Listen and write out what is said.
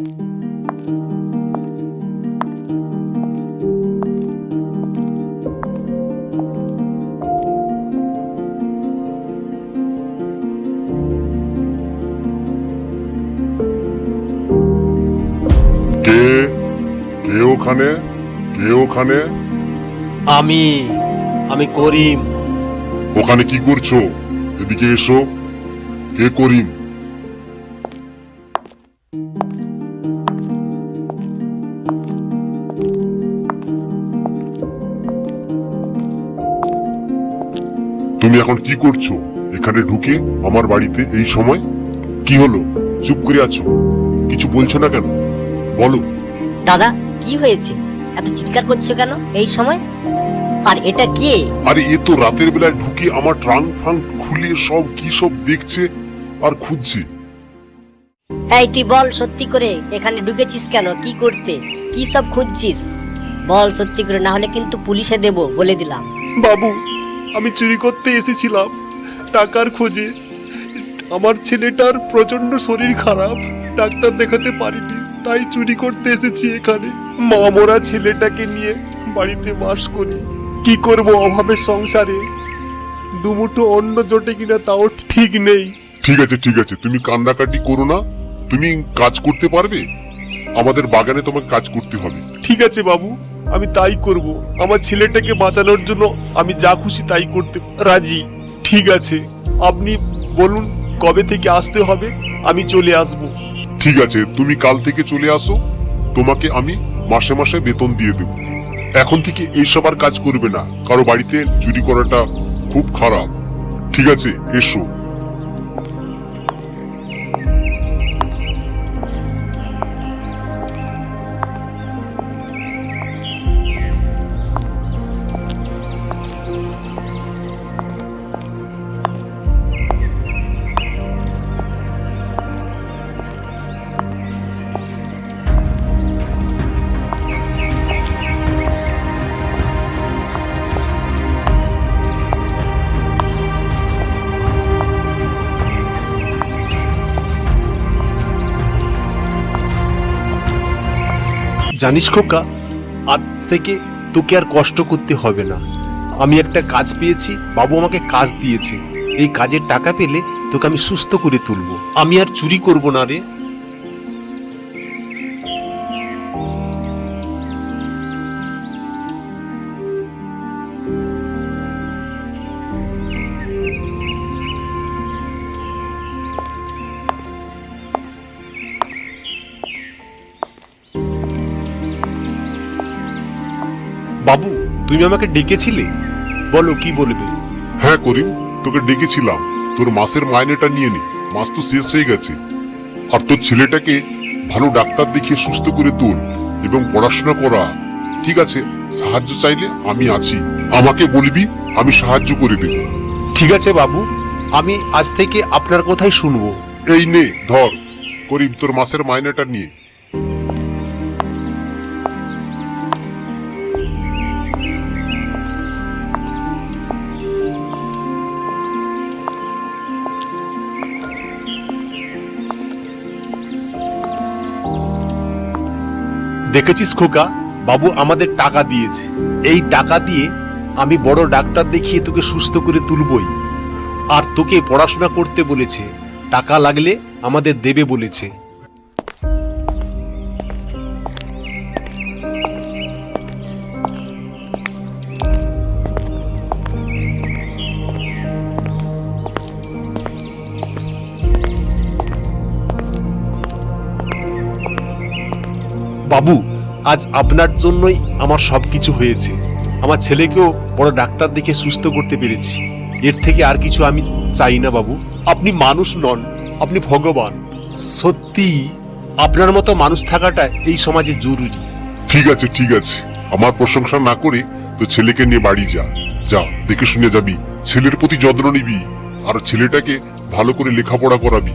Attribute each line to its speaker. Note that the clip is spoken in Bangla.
Speaker 1: কে? কে ওখানে? কে ওখানে?
Speaker 2: আমি আমি করিম।
Speaker 1: ওখানে কি করছ? এদিকে এসো। কে করিম? তুমি এখন কি করছ? এখানে ঢুকে আমার বাড়িতে এই সময়? কি হলো? চুপ করে আছো? কিছু বলছো না কেন? বলো।
Speaker 3: দাদা কি হয়েছে? এত চিৎকার করছ কেন এই সময়? আর এটা কে?
Speaker 1: আরে এ তো রাতের বেলায় ঢুকে আমার ট্রাঙ্ক ফ্রাঙ্ক খুলে সব কি সব দেখছে আর খুঁজছে।
Speaker 3: এই তুই বল সত্যি করে এখানে ঢুকেছিস কেন? কি করতে? কি সব খুঁজছিস? বল সত্যি করে না হলে কিন্তু পুলিশে দেব বলে দিলাম।
Speaker 2: বাবু আমি চুরি করতে এসেছিলাম টাকার খোঁজে। আমার ছেলেটার প্রচণ্ড শরীর খারাপ, ডাক্তার দেখাতে পারিনি, তাই চুরি করতে এসেছি এখানে। মা মরা ছেলেটাকে নিয়ে বাড়িতে বাস করি। কি করব অভাবের সংসারে? দুমুঠো অন্ন জোটে কিনা তাও ঠিক নেই।
Speaker 1: ঠিক আছে ঠিক আছে, তুমি কান্নাকাটি করো না। তুমি কাজ করতে পারবে? আমাদের বাগানে তোমাকে কাজ করতে হবে।
Speaker 2: ঠিক আছে বাবু আমি তাই করব। আমার ছেলেটাকে বাঁচানোর জন্য আমি যা খুশি তাই করতে রাজি। ঠিক আছে আপনি বলুন কবে থেকে আসতে হবে আমি চলে আসব।
Speaker 1: ঠিক আছে তুমি কাল থেকে চলে আসো। তোমাকে আমি মাসে মাসে বেতন দিয়ে দেব। এখন থেকে এইসব আর কাজ করবে না। কারও বাড়িতে চুরি করাটা খুব খারাপ। ঠিক আছে এসো।
Speaker 2: জানিস খোকা, আজ থেকে তোকে আর কষ্ট করতে হবে না। আমি একটা কাজ পেয়েছি, বাবু আমাকে কাজ দিয়েছে। এই কাজের টাকা পেলে তোকে আমি সুস্থ করে তুলবো। আমি আর চুরি করব না রে। বাবু তুমি আমাকে ডেকেছিলে? বলো কি বলবে?
Speaker 1: হ্যাঁ করিম তোকে ডেকেছিলাম। তোর মাসের মাইনেটা নিয়ে নে। মাস তো শেষ হয়ে গেছে। আর তোর ছেলেটাকে ভালো ডাক্তার দেখিয়ে সুস্থ করে তোল এবং পড়াশোনা করা। ঠিক আছে সাহায্য চাইলে আমি আছি। আমাকে বলবি আমি সাহায্য করে দেব।
Speaker 2: ঠিক আছে বাবু। আমি আজ থেকে আপনার কথাই শুনব।
Speaker 1: এই নে ধর। করিম তোর মাসের মাইনেটা নিয়ে।
Speaker 2: দেখেছিস খোকা? বাবু আমাদের টাকা দিয়েছে। এই টাকা দিয়ে আমি বড় ডাক্তার দেখিয়ে তোকে সুস্থ করে তুলবই। আর তোকে পড়াশোনা করতে বলেছে। টাকা লাগলে আমাদের দেবে বলেছে। বাবু, আজ আপনার জন্যই আমার সবকিছু হয়েছে। আমার ছেলেকেও বড় ডাক্তার দেখে সুস্থ করতে পেরেছি। এর থেকে আর কিছু আমি চাই না বাবু। আপনি মানুষ নন, আপনি ভগবান। সত্যি, আপনার মতো মানুষ থাকাটা এই সমাজে জরুরি।
Speaker 1: ঠিক আছে ঠিক আছে। আমার প্রশংসা না করে তো ছেলেকে নিয়ে বাড়ি যা। যা, দেখে শুনে যাবি। ছেলের প্রতি যত্ন নিবি। আর ছেলেটাকে ভালো করে লেখাপড়া করাবি।